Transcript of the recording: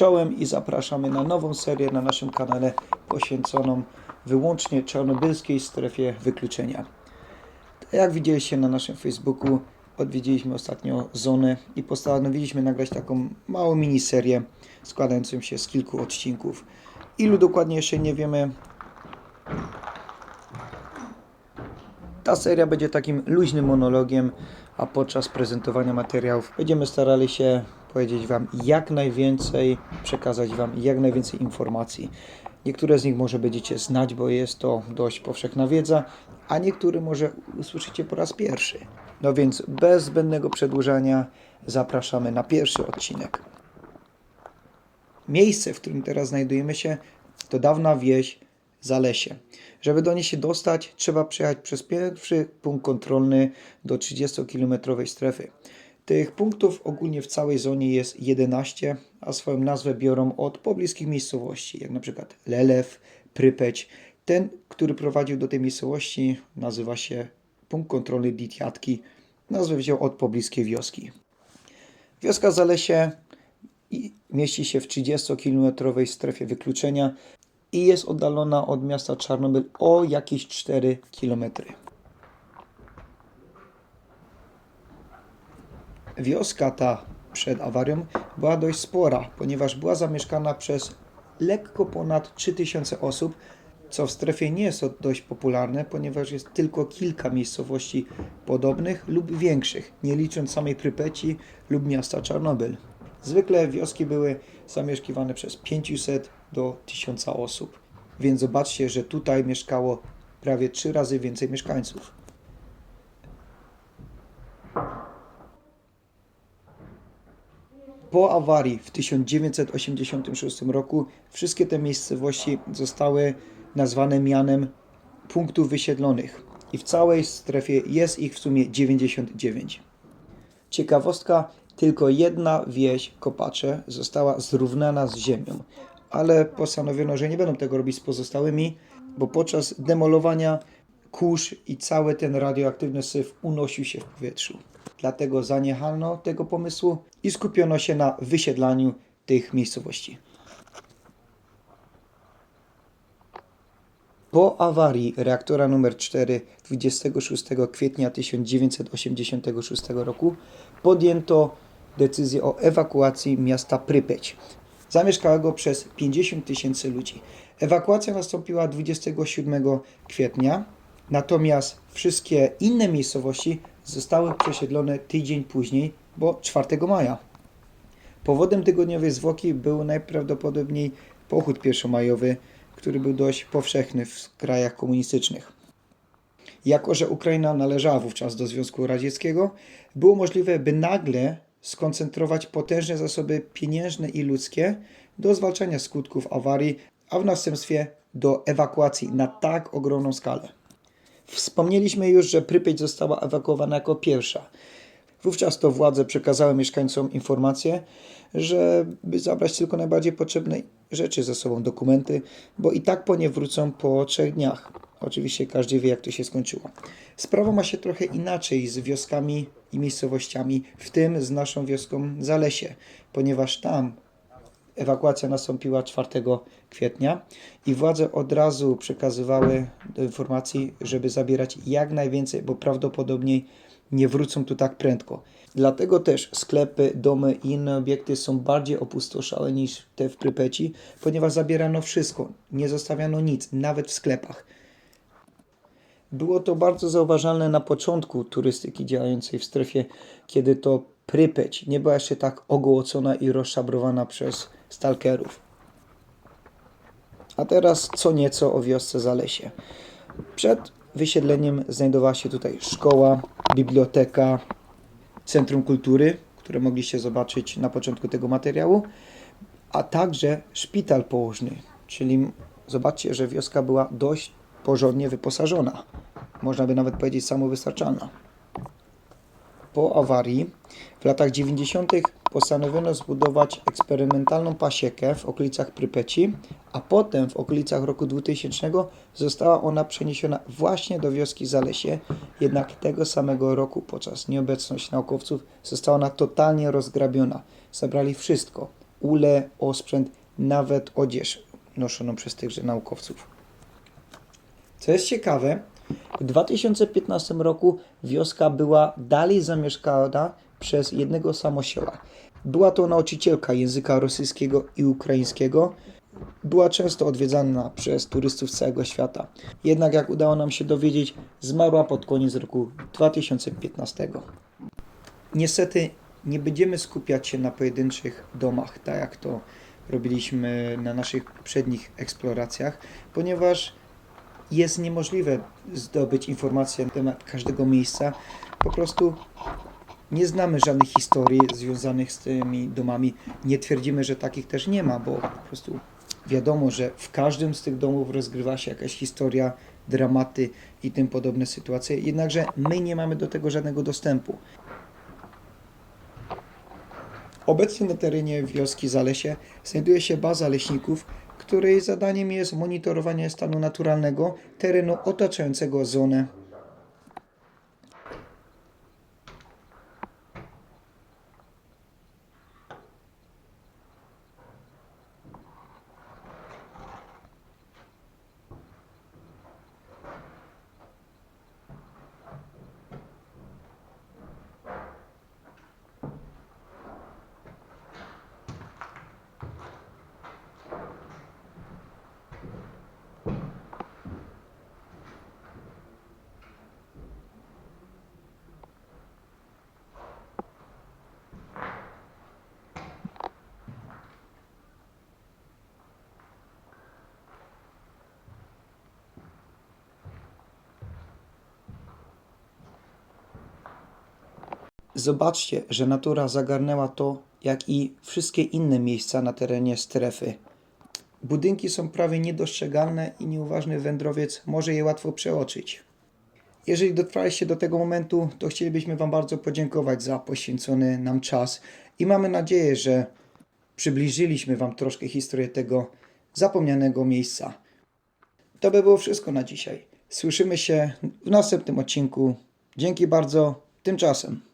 Czołem i zapraszamy na nową serię na naszym kanale poświęconą wyłącznie czarnobylskiej strefie wykluczenia. Tak Jak widzieliście na naszym Facebooku, odwiedziliśmy ostatnio zonę i postanowiliśmy nagrać taką małą miniserię składającą się z kilku odcinków. Ilu dokładnie jeszcze nie wiemy. Ta seria będzie takim luźnym monologiem, a podczas prezentowania materiałów będziemy starali się powiedzieć Wam jak najwięcej, przekazać Wam jak najwięcej informacji. Niektóre z nich może będziecie znać, bo jest to dość powszechna wiedza, a niektóre może usłyszycie po raz pierwszy. No więc bez zbędnego przedłużania zapraszamy na pierwszy odcinek. Miejsce, w którym teraz znajdujemy się, to dawna wieś Zalesie. Żeby do niej się dostać, trzeba przejechać przez pierwszy punkt kontrolny do 30-kilometrowej strefy. Tych punktów ogólnie w całej zonie jest 11, a swoją nazwę biorą od pobliskich miejscowości, jak przykład Lelew, Prypeć. Ten, który prowadził do tej miejscowości, nazywa się punkt kontrolny Ditiatki. Nazwę wziął od pobliskiej wioski. Wioska Zalesie mieści się w 30-kilometrowej strefie wykluczenia i jest oddalona od miasta Czarnobyl o jakieś 4 km. Wioska ta przed awarią była dość spora, ponieważ była zamieszkana przez lekko ponad 3000 osób, co w strefie nie jest dość popularne, ponieważ jest tylko kilka miejscowości podobnych lub większych, nie licząc samej Prypeci lub miasta Czarnobyl. Zwykle wioski były zamieszkiwane przez 500 do 1000 osób, więc zobaczcie, że tutaj mieszkało prawie 3 razy więcej mieszkańców. Po awarii w 1986 roku wszystkie te miejscowości zostały nazwane mianem punktów wysiedlonych i w całej strefie jest ich w sumie 99. Ciekawostka, tylko jedna wieś, Kopacze, została zrównana z ziemią, ale postanowiono, że nie będą tego robić z pozostałymi, bo podczas demolowania kurz i cały ten radioaktywny syf unosił się w powietrzu. Dlatego zaniechano tego pomysłu i skupiono się na wysiedlaniu tych miejscowości. Po awarii reaktora numer 4 26 kwietnia 1986 roku podjęto decyzję o ewakuacji miasta Prypeć, zamieszkałego przez 50 tysięcy ludzi. Ewakuacja nastąpiła 27 kwietnia, natomiast wszystkie inne miejscowości zostały przesiedlone tydzień później, bo 4 maja. Powodem tygodniowej zwłoki był najprawdopodobniej pochód pierwszomajowy, który był dość powszechny w krajach komunistycznych. Jako, że Ukraina należała wówczas do Związku Radzieckiego, było możliwe, by nagle skoncentrować potężne zasoby pieniężne i ludzkie do zwalczania skutków awarii, a w następstwie do ewakuacji na tak ogromną skalę. Wspomnieliśmy już, że Prypieć została ewakuowana jako pierwsza. Wówczas to władze przekazały mieszkańcom informację, żeby zabrać tylko najbardziej potrzebne rzeczy ze sobą, dokumenty, bo i tak po nie wrócą po trzech dniach. Oczywiście każdy wie, jak to się skończyło. Sprawa ma się trochę inaczej z wioskami i miejscowościami, w tym z naszą wioską Zalesie, ponieważ tam ewakuacja nastąpiła 4 kwietnia i władze od razu przekazywały informacji, żeby zabierać jak najwięcej, bo prawdopodobnie nie wrócą tu tak prędko. Dlatego też sklepy, domy i inne obiekty są bardziej opustoszałe niż te w Prypeci, ponieważ zabierano wszystko, nie zostawiano nic, nawet w sklepach. Było to bardzo zauważalne na początku turystyki działającej w strefie, kiedy to Prypeć nie była jeszcze tak ogołocona i rozszabrowana przez stalkerów. A teraz co nieco o wiosce Zalesie. Przed wysiedleniem znajdowała się tutaj szkoła, biblioteka, centrum kultury, które mogliście zobaczyć na początku tego materiału, a także szpital położny, czyli zobaczcie, że wioska była dość porządnie wyposażona. Można by nawet powiedzieć samowystarczalna. Po awarii w latach 90. postanowiono zbudować eksperymentalną pasiekę w okolicach Prypeci, a potem w okolicach roku 2000 została ona przeniesiona właśnie do wioski Zalesie, jednak tego samego roku podczas nieobecności naukowców została ona totalnie rozgrabiona. Zabrali wszystko. ule, osprzęt, nawet odzież noszoną przez tychże naukowców. Co jest ciekawe, w 2015 roku wioska była dalej zamieszkana przez jednego samosiela. Była to nauczycielka języka rosyjskiego i ukraińskiego. Była często odwiedzana przez turystów z całego świata. Jednak jak udało nam się dowiedzieć, zmarła pod koniec roku 2015. Niestety nie będziemy skupiać się na pojedynczych domach, tak jak to robiliśmy na naszych przednich eksploracjach, ponieważ jest niemożliwe zdobyć informacje na temat każdego miejsca. Po prostu nie znamy żadnych historii związanych z tymi domami. Nie twierdzimy, że takich też nie ma, bo po prostu wiadomo, że w każdym z tych domów rozgrywa się jakaś historia, dramaty i tym podobne sytuacje. Jednakże my nie mamy do tego żadnego dostępu. Obecnie na terenie wioski Zalesie znajduje się baza leśników, której zadaniem jest monitorowanie stanu naturalnego terenu otaczającego zonę. Zobaczcie, że natura zagarnęła to, jak i wszystkie inne miejsca na terenie strefy. Budynki są prawie niedostrzegalne i nieuważny wędrowiec może je łatwo przeoczyć. Jeżeli dotrwaliście do tego momentu, to chcielibyśmy Wam bardzo podziękować za poświęcony nam czas i mamy nadzieję, że przybliżyliśmy Wam troszkę historię tego zapomnianego miejsca. To by było wszystko na dzisiaj. Słyszymy się w następnym odcinku. Dzięki bardzo. Tymczasem.